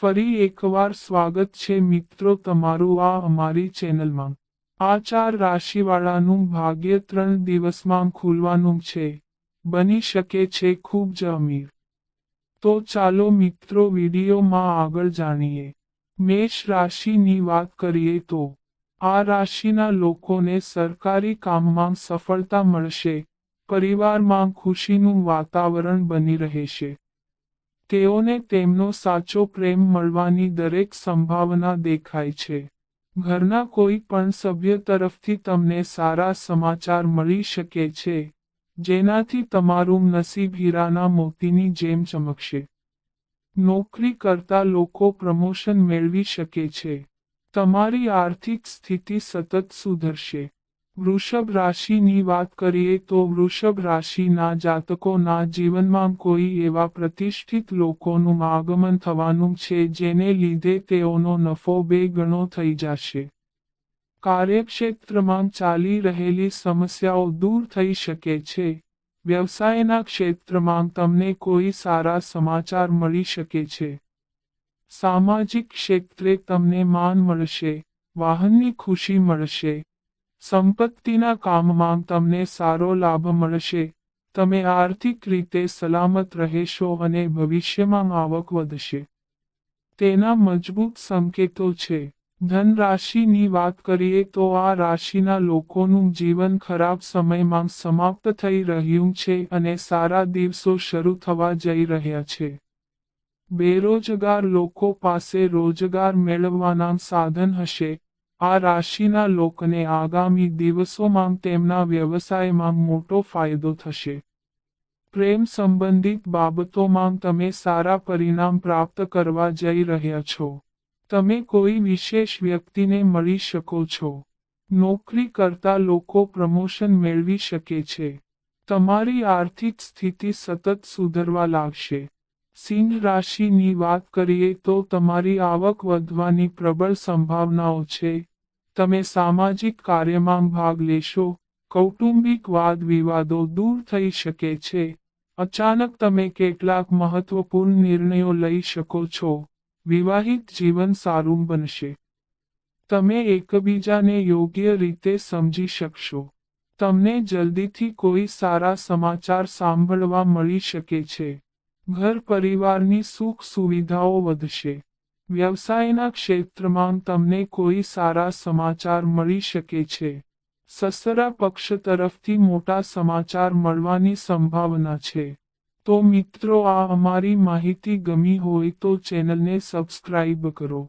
ફરી એકવાર સ્વાગત છે મિત્રો તમારું આ અમારી ચેનલમાં. આ ચાર રાશિવાળાનું ભાગ્ય ત્રણ દિવસમાં ખુલવાનું છે. બની શકે છે ખૂબ જ અમીર. તો ચાલો મિત્રો વિડીયોમાં આગળ જાણીએ. મેષ રાશિની વાત કરીએ તો, આ રાશિના લોકોને સરકારી કામમાં સફળતા મળશે, પરિવારમાં ખુશીનું વાતાવરણ બની રહેશે. તેઓને તેમનો સાચો પ્રેમ મળવાની દરેક સંભાવના દેખાય છે. ઘરના કોઈ પણ સભ્ય તરફથી તમને સારા સમાચાર મળી શકે છે, જેનાથી તમારું નસીબ હીરાના મોતીની જેમ ચમકશે. નોકરી કરતા લોકો પ્રમોશન મેળવી શકે છે. તમારી આર્થિક સ્થિતિ સતત સુધરશે. વૃષભ રાશિની વાત કરીએ તો વૃષભ રાશિના જાતકોના જીવનમાં કોઈ એવા પ્રતિષ્ઠિત લોકોનું આગમન થવાનું છે જેને લીધે તેઓનો નફો બે ગણો થઈ જશે. કાર્યક્ષેત્રમાં ચાલી રહેલી સમસ્યાઓ દૂર થઈ શકે છે. વ્યવસાયના ક્ષેત્રમાં તમને કોઈ સારા સમાચાર મળી શકે છે. સામાજિક ક્ષેત્રે તમને માન મળશે, વાહનની ખુશી મળશે સંપત્તિના કામમાં તમને સારો લાભ મળશે. તમે આર્થિક રીતે સલામત રહેશો અને ભવિષ્યમાં આવક વધશે. તેના મજબૂત સંકેતો છે. ધન રાશિની વાત કરીએ તો આ રાશિના લોકોનું જીવન ખરાબ સમયમાં સમાપ્ત થઈ રહ્યું છે અને સારા દિવસો શરૂ થવા જઈ રહ્યા છે. બેરોજગાર લોકો પાસે રોજગાર મેળવવાના સાધન હશે. આ રાશિના લોકોને આગામી દિવસોમાં તેમના વ્યવસાયમાં મોટો ફાયદો થશે. પ્રેમ સંબંધિત બાબતોમાં તમે સારા પરિણામ પ્રાપ્ત કરવા જઈ રહ્યા છો. તમે કોઈ વિશેષ વ્યક્તિને મળી શકો છો. નોકરી કરતા લોકો પ્રમોશન મેળવી શકે છે. તમારી આર્થિક સ્થિતિ સતત સુધરવા લાગશે. સિંહ રાશિની વાત કરીએ તો તમારી આવક વધવાની પ્રબળ સંભાવનાઓ છે. તમે સામાજિક કાર્યમાં ભાગ લેશો. કૌટુંબિક વાદ વિવાદો દૂર થઈ શકે છે. અચાનક તમે કેટલાક મહત્વપૂર્ણ નિર્ણયો લઈ શકો છો. વિવાહિત જીવન સારું બનશે. તમે એકબીજાને યોગ્ય રીતે સમજી શકશો. તમને જલ્દીથી કોઈ સારા સમાચાર સાંભળવા મળી શકે છે. ઘર પરિવારની સુખ સુવિધાઓ વધશે. વ્યવસાયના ક્ષેત્રમાં તમને કોઈ સારા સમાચાર મળી શકે છે. સસરા પક્ષ તરફથી મોટા સમાચાર મળવાની સંભાવના છે. તો મિત્રો, આ અમારી માહિતી ગમી હોય તો ચેનલને સબસ્ક્રાઇબ કરો.